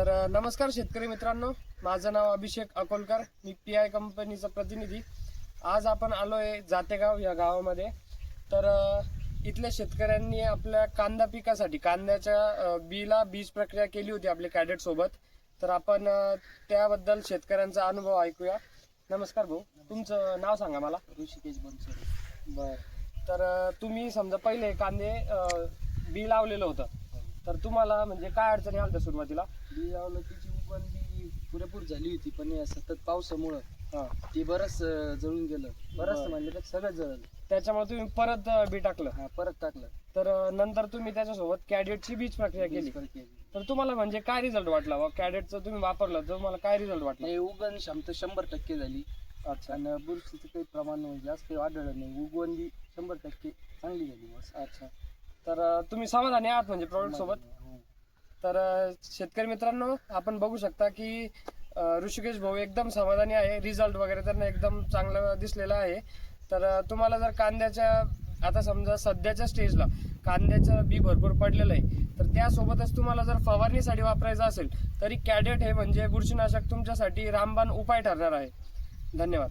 तर नमस्कार शेतकरी मित्रांनो. माझं नाव अभिषेक अकोलकर. मी पी आय कंपनीचा प्रतिनिधी. आज आपण आलोय जातेगाव या गावामध्ये. तर इथल्या शेतकऱ्यांनी आपल्या कांदा पिकासाठी कांद्याच्या बीला बीज प्रक्रिया केली होती आपल्या कॅडेट सोबत. तर आपण त्याबद्दल शेतकऱ्यांचा अनुभव ऐकूया. नमस्कार भाऊ. तुमचं नाव सांगा मला. ऋषिकेश बनसोडे. बर. तर तुम्ही समजा पहिले कांदे बी लावलेलं होतं. तर तुम्हाला म्हणजे काय अडचणी आल्या होत्या सुरुवातीला? बी लावलं तिची उगवण बी पुरेपूर झाली होती पण या सतत पावसामुळं हा. ते बरंच अं, जळून गेलं. बरंच बरं. म्हणलं तर सगळं जळलं. त्याच्यामुळे तुम्ही परत अ, बी टाकलं? हा परत टाकलं. तर अ, नंतर तुम्ही त्याच्यासोबत कॅडेटची बीज प्रक्रिया केली. केली. तर तुम्हाला म्हणजे काय रिझल्ट वाटला? कॅडेटचं तुम्ही वापरलं तर तुम्हाला काय रिझल्ट वाटला? नाही उगवण क्षमता शंभर टक्के झाली. अच्छा. आणि बुरशीचं काही प्रमाण जास्त काही आढळलं नाही. उगवण बी शंभर टक्के चांगली झाली. बस अच्छा. तर तुम्ही समाधानी आहात म्हणजे प्रॉडक्ट सोबत? हो. तर शेतकरी मित्रांनो आपण बघू शकता की ऋषिकेश भाऊ एकदम समाधानी आहे. रिझल्ट वगैरे त्यांना एकदम चांगला दिसलेला आहे. तर तुम्हाला जर कांद्याच्या आता समजा सध्याच्या स्टेजला कांद्याचं बी भरपूर पडलेलं आहे तर त्यासोबतच तुम्हाला जर फवारणीसाठी वापरायचं असेल तरी कॅडेट हे म्हणजे बुरशीनाशक तुमच्यासाठी रामबाण उपाय ठरणार आहे. धन्यवाद.